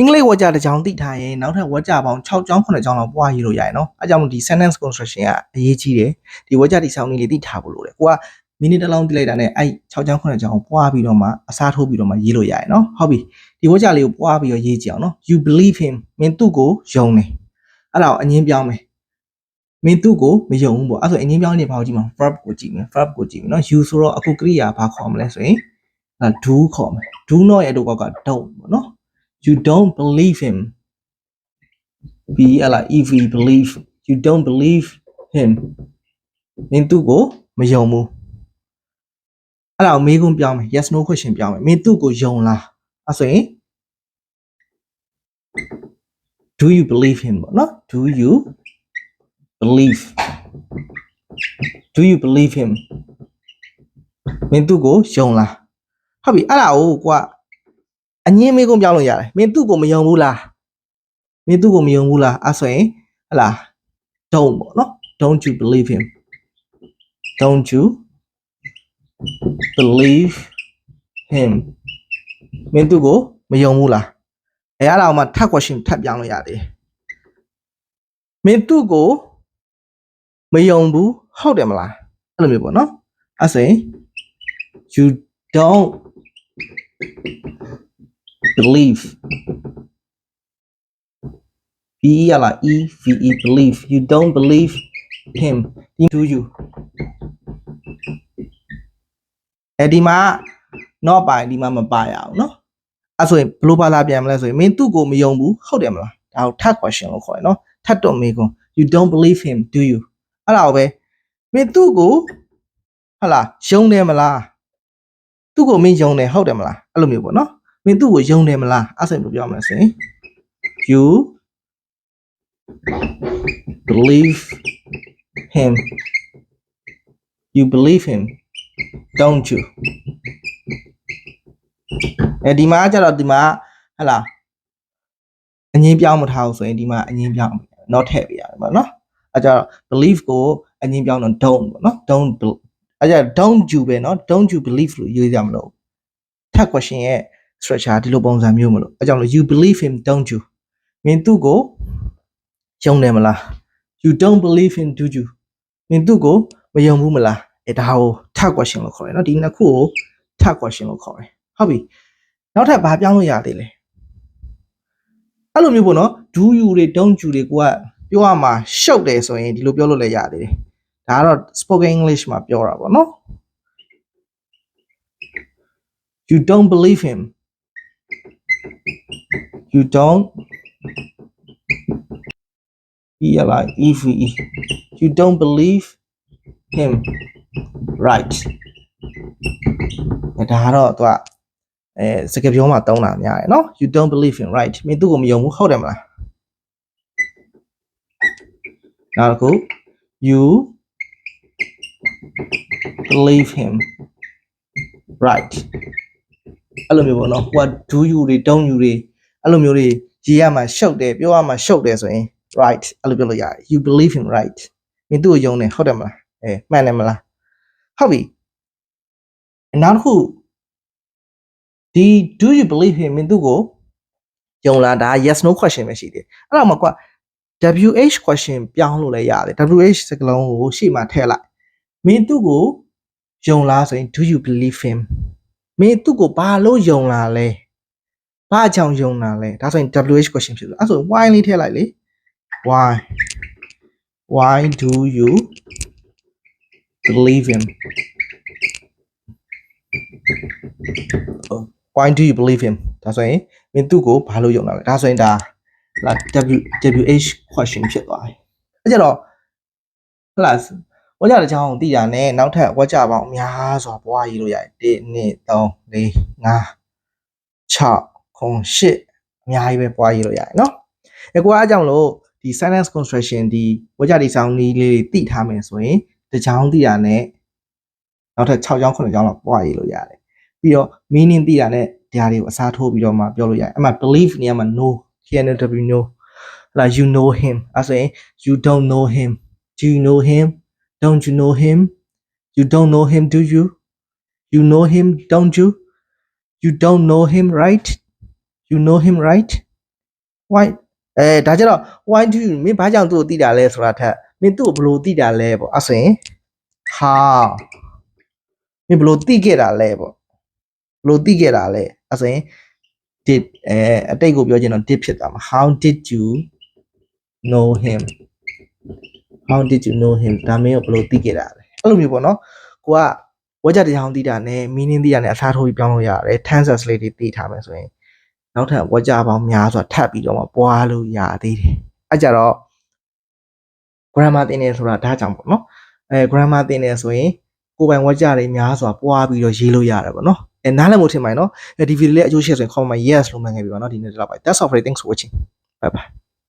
အင်္ဂလိပ်ဝါကြတစ်ကြောင်းသိထားရင်နောက်ထပ်ဝါကြပေါင်း6ကြောင်း9ကြောင်းလောက်ပွားရေးလို့ရတယ်နော်အဲကြောင့်မို့ဒီ sentence construction ကအရေးကြီးတယ်ဒီဝါကြဒီဆောင်းလေးလေးသိထားဖို့လိုတယ်ကိုကမိနစ်တစ်လုံးသိလိုက်တာနဲ့အဲ့6ကြောင်း9ကြောင်းကိုပွားပြီးတော့မှအစားထိုးပြီးတော့မှရေးလို့ရတယ်နော်ဟုတ်ပြီဒီဝါကြလေးကိုပွားပြီးတော့ရေးကြည့်အောင်နော် you believe him မင်းသူ့ကိုယုံတယ်အဲ့ဒါကိုအငင်းပြောင်းမယ်မင်းသူ့ကိုမယုံဘူးပေါ့အဲ့ဆိုအငင်းပြောင်းနေပါဦးကြည့်မှာ verb ကိုကြည့်မယ် verb ကိုကြည့်မယ်နော် you ဆိုတော့အခုကရိယာဘာခေါ်မလဲဆိုရင်အဲ do ခေါ်မယ် do တော့ရဲ့အတူကောက်က don't ပေါ့နော် you don't believe him b l e v believe you don't believe him မင်းသူ့ကိုမယုံဘူးအဲ့ဒါကိုမေးခွန်းပြောင်းမယ် yes no question ပြောင်းမယ်မင်းသူ့ကိုယုံလားအဲ့ဆိုရင် do you believe him ပေါ့နော် do you believe do you believe him မင်းသူ့ကိုယုံလားဟုတ်ပြီအဲ့ဒါကိုကွာ အငင်းမေးခွန်းပြောင်းလို့ရတယ်မင်းသူ့ကိုမယုံဘူးလားမင်းသူ့ကိုမယုံဘူးလားအဲ့ဆိုရင်ဟလာ don't ပေါ့နော် don't you believe him don't you believe him မင်းသူ့ကိုမယုံဘူးလားအဲအဲ့ဒါအောင်မှထပ် question ထပ်ပြောင်းလို့ရတယ်မင်းသူ့ကိုမယုံဘူးဟုတ်တယ်မလားအဲ့လိုမျိုးပေါ့နော်အဲ့ဆိုရင် you don't believe b e l e v e believe you don't believe him do you အဲဒီမှာ not ပါရင်ဒီမှာမပါရအောင်เนาะအဲ့ဆိုရင်ဘယ်လိုဘာသာပြန်မလဲဆိုရင်မင်းသူ့ကိုမယုံဘူးဟုတ်တယ်မလားဒါကို third question လို့ခေါ်တယ်เนาะထပ်တော့မေးခွန်း you don't believe him do you အဲ့ဒါကိုပဲမင်းသူ့ကိုဟလာယုံတယ်မလားသူ့ကိုမင်းယုံတယ်ဟုတ်တယ်မလားအဲ့လိုမျိုးပေါ့เนาะ မင်းသူ့ကိုယုံတယ်မလားအဲ့ဆိုရင်ဘယ်လိုပြောမလဲဆိုရင် you believe him you believe him don't you အဲဒီမှာကျတော့ဒီမှာဟလာအငင်းပြောင်းမထားဘူးဆိုရင်ဒီမှာအငင်းပြောင်း not ထည့်ပေးရတယ်ပေါ့နော်အဲကြတော့ believe ကိုအငင်းပြောင်းတော့ don't ပေါ့နော် don't bel- အဲကြ don't you ပဲနော် don't you believe လို့ရေးကြမလို့ third question ရဲ့ structure ဒီလိုပုံစံမျိုးမလို့အဲကြောင့်လို့ you believe him don't you မင်းသူ့ကိုယုံတယ်မလား you don't believe him do you မင်းသူ့ကိုမယုံဘူးမလားအဲဒါကို third question လို့ခေါ်တယ်နော်ဒီနှစ်ခုကို third question လို့ခေါ်တယ်ဟုတ်ပြီနောက်ထပ်ဘာပြောင်းလို့ရသေးလဲအဲ့လိုမျိုးပေါ့နော် do you တွေ don't you တွေကိုကပြောရမှာရှုပ်တယ်ဆိုရင်ဒီလိုပြောလို့လည်းရသေးတယ်ဒါကတော့ spoken english မှာပြောတာပေါ့နော် you don't believe him you don't e l e v e you don't believe him right အဲဒါကတော့သူကအဲစကားပြောမှာတုံးတာများတယ်နော် you don't believe him right မင်းသူ့ကိုမယုံဘူးဟုတ်တယ်မလားနောက်တစ်ခု you believe him right အဲ့လိုမျိုးပေါ့နော် what do you တွေ don't you တွေအဲ့လိုမျိုးတွေရေးရမှာရှုပ်တယ်ပြောရမှာရှုပ်တယ်ဆိုရင် right အဲ့လိုပြောလို့ရတယ် you believe him right မင်းသူ့ကိုယုံတယ်ဟုတ်တယ်မလားအဲမှန်တယ်မလားဟုတ်ပြီနောက်တစ်ခုဒီ do you believe him မင်းသူ့ကိုယုံလားဒါ yes no question ပဲရှိတယ်အဲ့တော့မှကွာ WH question ပြောင်းလို့လည်းရတယ် WH စကားလုံးကိုရှေ့မှာထည့်လိုက်မင်းသူ့ကိုယုံလားဆိုရင် do you believe him မင်းသူ့ကိုဘာလို့ယုံလားလဲဘာကြောင့်ယုံတာလဲဒါဆိုရင် WH question ဖြစ်လို့အဲ့ဆို why လေးထည့်လိုက်လေ why why do you believe him Oh, why do you believe him ဒါဆိုရင်မင်းသူ့ကိုဘာလို့ယုံတာလဲဒါဆိုရင်ဒါလာ W WH question ဖြစ်သွားပြီအဲ့ကြတော့ဟလာ ဝါကြတဲ့ချောင်းကိုသိတာနဲ့နောက်ထပ်ဝါကြပေါင်းအများစွာပွားရေးလို့ရတယ်1 2 3 4 5 6 8အများကြီးပဲပွားရေးလို့ရတယ်နော်အဲကွာအကြောင်းလို့ဒီ sentence construction ဒီဝါကြဒီဆောင်းလေးလေးသိထားမယ်ဆိုရင်တချောင်းသိတာနဲ့နောက်ထပ်6ချောင်း9ချောင်းလောက်ပွားရေးလို့ရတယ်ပြီးတော့ meaning သိတာနဲ့ဒါတွေကိုအစားထိုးပြီးတော့မှပြောလို့ရတယ်အမှ believe နေရာမှာ no KNW no like you know him အဲဆိုရင် you don't know him do you know him don't you know him you don't know him do you you know him don't you you don't know him right you know him right why အဲဒါကြတော့ why do you မင်းဘာကြောင့်သူ့ကိုတိတာလဲဆိုတာထက်မင်းသူ့ကိုဘယ်လိုတိတာလဲပေါ့အဲ့ဆိုရင် how မင်းဘယ်လိုတိခဲ့တာလဲပေါ့ဘယ်လိုတိခဲ့တာလဲအဲ့ဆိုရင် did အဲအတိတ်ကိုပြောချင်တော့ did ဖြစ်သွားမှာ how did you know him how did you know him ဒါမင်းကိုဘယ်လိုသိခဲ့တာလဲအဲ့လိုမျိုးပေါ့နော်ကိုကဝါကြတရားအောင်သိတာနဲ့ meaning သိတာနဲ့အစားထိုးပြီးပြောင်းလို့ရတယ် tenses လေးတွေသိထားမယ်ဆိုရင်နောက်ထပ်ဝါကြပေါင်းများစွာထပ်ပြီးတော့မှပွားလို့ရသေးတယ်အဲ့ကြတော့ grammar သင်နေဆိုတာဒါကြောင့်ပေါ့နော်အဲ grammar သင်နေဆိုရင်ကိုယ်ပိုင်ဝါကြတွေများစွာပွားပြီးတော့ရေးလို့ရတယ်ပေါ့နော်အဲနားလည်မှုထင်ပါနော်ဒီဗီဒီယိုလေးအကျိုးရှိဆိုရင် comment yes လို့မှတ်ခဲ့ပြီပါနော်ဒီနေ့ဒီလောက်ပါ that's all for today thanks for watching bye bye